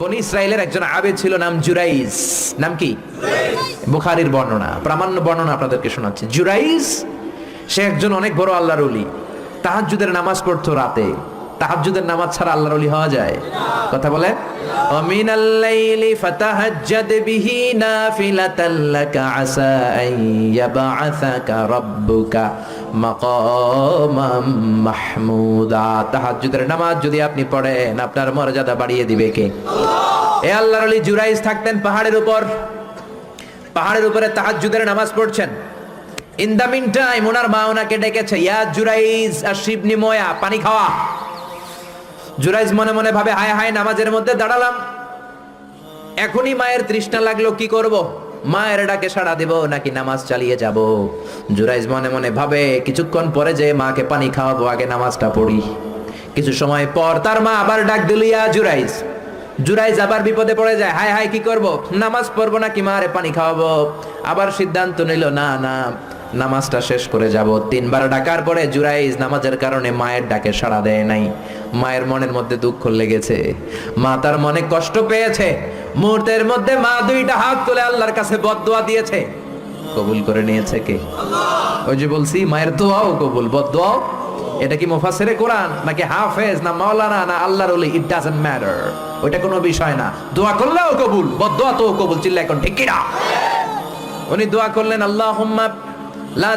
কোন ইসরায়েলের একজন আবেদ ছিল, নাম জুরাইজ নাম কি? বুখারির বর্ণনা, প্রামাণ্য বর্ণনা আপনাদেরকে শোনাচ্ছে। জুরাইজ সে একজন অনেক বড় আল্লাহর উলি তাহাজুদের নামাজ পড়তো রাতে। তাহাজ্জুদের নামাজ ছাড়া আল্লাহর অলি হওয়া যায় কথা বলে ومن الليل فتهجد به نافلة لك عسى أن يبعثك ربك مقاما محمودا তাহাজ্জুদের নামাজ যদি আপনি পড়েন আপনার মর্যাদা বাড়িয়ে দিবে কে এ আল্লাহর অলি জুরাইজ থাকতেন পাহাড়ের উপর পাহাড়ের উপরে তাহাজ্জুদের নামাজ পড়ছেন ইন দ্য মিন টাইম ওনার মা ওনাকে ডেকেছে ইয়া জুরাইজ আর শিবনি ময়া পানি খাওয়া জুরাইজ মনে মনে ভাবে, হায় হায়, নামাজের মধ্যে দাঁড়ালাম। এখনই মায়ের তৃষ্ণা লাগল, কি করব? মায়ের ডাকে সাড়া দেব, নাকি নামাজ চালিয়ে যাব? জুরাইজ মনে মনে ভাবে, কিছুক্ষণ পরে যে মাকে পানি খাওয়াবো, আগে নামাজটা পড়ি। কিছু সময় পর তার মা আবার ডাক দিল, ইয়া জুরাইজ। জুরাইজ আবার বিপদে পড়ে যায়, হায় হায়, কি করব? নামাজ পড়ব নাকি মারে পানি খাওয়াবো? আবার সিদ্ধান্ত নিল, না না নামাজটা শেষ করে যাব। তিনবার ডাকার পরে জুরাইজ নামাজের কারণে মায়ের ডাকে সাড়া দেয় নাই। মায়ের মনের মধ্যে দুঃখ লেগেছে। মা তার মনে কষ্ট পেয়েছে। মুহূর্তের মধ্যে মা দুইটা হাত তুলে আল্লাহর কাছে বদদোয়া দিয়েছে। কবুল করে নিয়েছে কে? ওই যে বলছি, মায়ের দোয়াও কবুল। বদদোয়াও? এটা কি মুফাসসিরে কোরআন? নাকি হাফেজ, না মাওলানা, না আল্লাহর ওলি? ইট ডাজন্ট ম্যাটার ওইটা কোনো বিষয় না। দোয়া করলেও কবুল বদদোয়া তো কবুল। চিল্লা এখন ঠিক কিনা? উনি দোয়া করলেন, আল্লাহুম্মা লা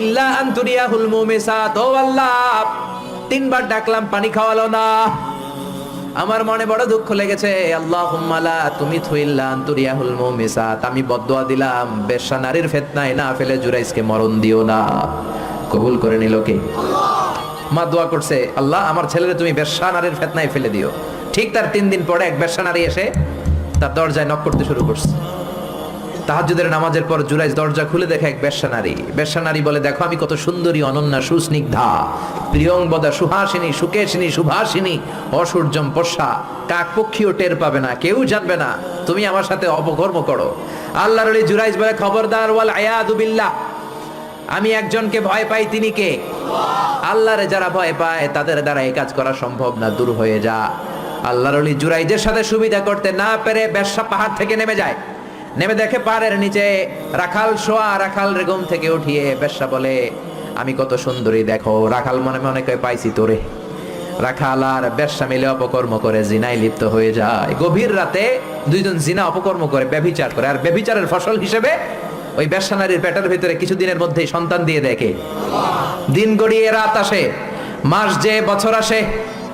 ইল্লা আন তুরিয়াহুল মুমিসাত ও আল্লাহ, তিনবার ডাকলাম, পানি খাওয়ালো না। আমার মনে বড় দুঃখ লেগেছে। আল্লাহুম্মা লা তুমিথু ইল্লা আন তুরিয়াহুল মুমিসাত আমি বদদোয়া দিলাম। বেশ্যা নারীর ফিতনায় না ফেলে জুরাইসকে মরণ দিও না। কবুল করে নিল কে? মা দোয়া করছে, আল্লাহ, আমার ছেলেরে তুমি বেশ্যা নারীর ফেতনায় ফেলে দিও। ঠিক তার তিন দিন পরে এক বেশ্যা নারী এসে তার দরজায় নক করতে শুরু করছে। তাহাজ্জুদের নামাজের পর জুরাইজ দরজা খুলে দেখে এক বেশ্যা নারী। বেশ্যা নারী বলে, দেখো, আমি কত সুন্দরী, অনন্যা, সুস্নিগ্ধা। প্রিয়ংবদা সুহাসিনী, সুকেশিনী, সুভাসিনী অসূর্যম পশা কাক পক্ষীও টের পাবে না, কেউ জানবে না। তুমি আমার সাথে অপকর্ম করো। আল্লাহর আলী জুরাইজ বলে, খবরদার, ওয়াল আয়াদু বিল্লাহ। আমি একজনকে ভয় পাই, তিনি কে? আল্লাহরে যারা ভয় পায়, তাদের দ্বারা এই কাজ করা সম্ভব না, দূর হয়ে যা। আল্লাহর আলী জুরাইজের সাথে সুবিধা করতে না পেরে বেশ্যা পাহাড় থেকে নেমে যায়। নেমে দেখে পাড়ের নিচে, রাখাল শোয়া, রাখাল রেগম থেকে উঠিয়ে বেশ্যা বলে, আমি কত সুন্দরী, দেখো, রাখাল মনে মনে পাইছি তোরে। রাখাল আর বেশ্যা মিলে অপকর্ম করে, জিনায় লিপ্ত হয়ে যায়। গভীর রাতে দুইজন জিনা অপকর্ম করে, ব্যভিচার করে, আর ব্যভিচারের ফসল হিসেবে ওই বেশ্যা নারীর পেটের ভিতরে কিছুদিনের মধ্যেই সন্তান দিয়ে দেখে। দিন গড়িয়ে রাত আসে, মাস যে বছর আসে,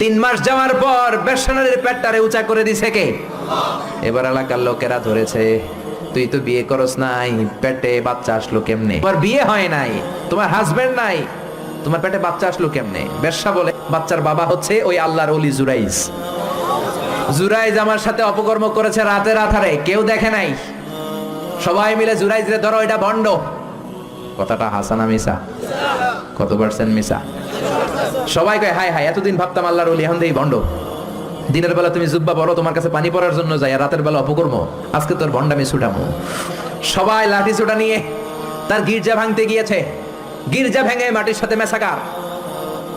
তিন মাস যাওয়ার পর বেশ্যা নারীর পেটটারে উঁচা করে দিছে কে? এবার এলাকার লোকেরা ধরেছে তুই তো বিয়ে করস নাই, পেটে বাচ্চা আসলো কেমনে? তোমার বিয়ে হয় নাই, তোমার হাজবেন্ড নাই, তোমার পেটে বাচ্চা আসলো কেমনে? বেশ্যা বলে, বাচ্চার বাবা হচ্ছে ওই আল্লাহর অলি জুরাইজ। জুরাইজ আমার সাথে অপকর্ম করেছে রাতের আধারে, কেউ দেখে নাই। সবাই মিলে জুরাইজ রে ধরো, এটা ভণ্ড কথাটা হাসানা মিসা। কত পার্সেন্ট মিসা? সবাই কয় হাই হাই এতদিন ভাবতাম আল্লাহর অলি এখন দেই ভণ্ড দিনের বেলা তুমি জুব্বা পড়ো তোমার কাছে পানি পড়ার জন্য যাই রাতের বেলা অপকর্ম। আজকে তোর ভণ্ডামি ছুটামো। সবাই লাঠি ছুটা নিয়ে তার গির্জা ভাঙতে গিয়েছে। গির্জা ভেঙে মাটির সাথে মেশাকার।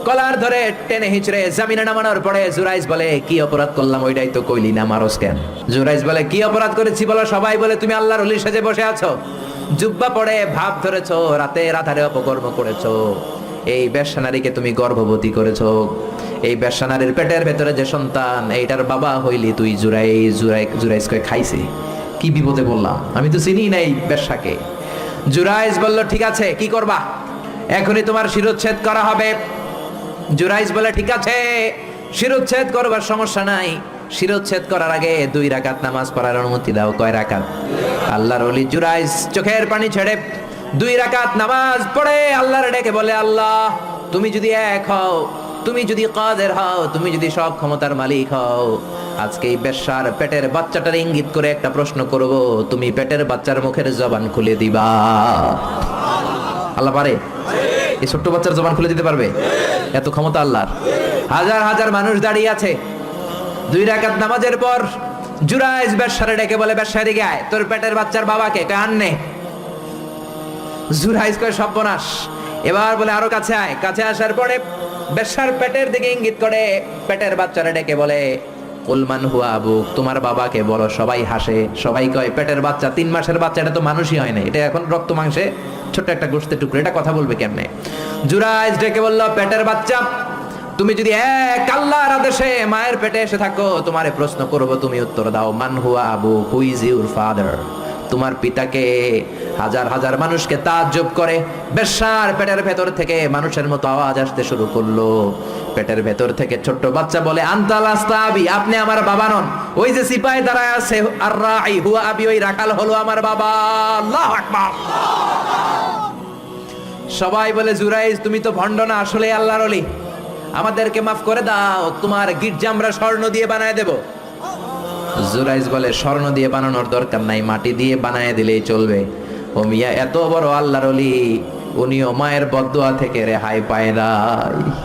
কলার ধরে টেনে হিচড়ে জামিনে নামানোর পরে জুরাইজ বলে, কি অপরাধ করলাম, ওইটাই তো কইলি না মারস কেন? জুরাইজ বলে, কি অপরাধ করেছি বলো সবাই বলে, তুমি আল্লাহর অলি সাজে বসে আছো। জুব্বা পড়ে, ভাব ধরেছো রাতে রাতারে অপকর্ম করেছ। এই বেশ্যা নারীকে তুমি গর্ভবতী করেছ। এই বেশ্যা নারীর পেটের ভেতরে যে সন্তান, এইটার বাবা হইলি তুই জুরাই জুরাই জুরাইজ কয়ে খাইছে। কি বিপদে বললাম আমি তো চিনি নাই বেশ্যাকে। জুরাইজ বলল, ঠিক আছে, কি করবা? এখনই তোমার শিরোচ্ছেদ করা হবে। জুরাইজ বলে ঠিক আছে, শিরোচ্ছেদ করবার সমস্যা নাই। শিরোচ্ছেদ করার আগে দুই রাকাত নামাজ পড়ার অনুমতি দাও। কয় রাকাত? আল্লাহর ওলি জুরাইস চোখের পানি ছেড়ে দুই রাকাত নামাজ পড়ে আল্লাহর ডেকে বলে, আল্লাহ, তুমি যদি এক হও তুমি যদি কাদের হও, তুমি যদি সব ক্ষমতার মালিক হও, আজকে এই বেশ্যার পেটের বাচ্চাটার ইঙ্গিত করে একটা প্রশ্ন করব, তুমি পেটের বাচ্চার মুখের জবান খুলে দিবা। আল্লাহ পারে? এই ছোট্ট বাচ্চার জবান খুলে দিতে পারবে? এত ক্ষমতা আল্লাহর। হাজার হাজার মানুষ দাঁড়িয়ে আছে। দুই রাকাত নামাজের পর জুরাইজ ব্যবসারে ডেকে বলে দিকে আয়, তোর পেটের বাচ্চার বাবাকে কান নে। জুরাইজ কয়, সর্বনাশ। এবার বলে, আরও কাছে আয়। কাছে আসার পরে বেশ্যার পেটের দিকে ইঙ্গিত করে, পেটের বাচ্চারা ডেকে বলে উলমান হুয়া আবু তোমার বাবাকে বলো, সবাই হাসে, সবাই কয়, পেটের বাচ্চা, তিন মাসের বাচ্চা, এটা তো মানুষই হয় না, এটা এখন রক্ত মাংসে ছোট্ট একটা গোষ্ঠের টুকরো, এটা কথা বলবে কেমনে? জুরাইজ ডেকে বলল, পেটের বাচ্চা, তুমি যদি এক আল্লাহর আদেশে মায়ের পেটে এসে থাকো, তোমারে প্রশ্ন করব, তুমি উত্তর দাও, মান হুয়া আবু হু ইজ ইউর ফাদার তোমার পিতাকে হাজার হাজার মানুষকে তাজ্জব করে বেশার পেটের ভেতর থেকে মানুষের মতো আওয়াজ আসতে শুরু করল। পেটের ভেতর থেকে ছোট্ট বাচ্চা বলে, আন্তাল আস্তাবি, আপনি আমার বাবা নন। ওই যে সিপাহি দাঁড়ায় আছে, আর রাই, হুয়া আবি, ওই রাখাল হলো আমার বাবা। আল্লাহ আকবার। সবাই বলে, জুরাইজ, তুমি তো ভণ্ড না আসলে আল্লাহর অলি। আমাদেরকে মাফ করে দাও, তোমার গির্জা আমরা স্বর্ণ দিয়ে বানায় দেব। জুরাইজ বলে, স্বর্ণ দিয়ে বানানোর দরকার নাই, মাটি দিয়ে বানায় দিলেই চলবে। ও মিয়া, এত বড় আল্লাহর অলি উনিও মায়ের বদুয়া থেকে রেহাই পায় নাই।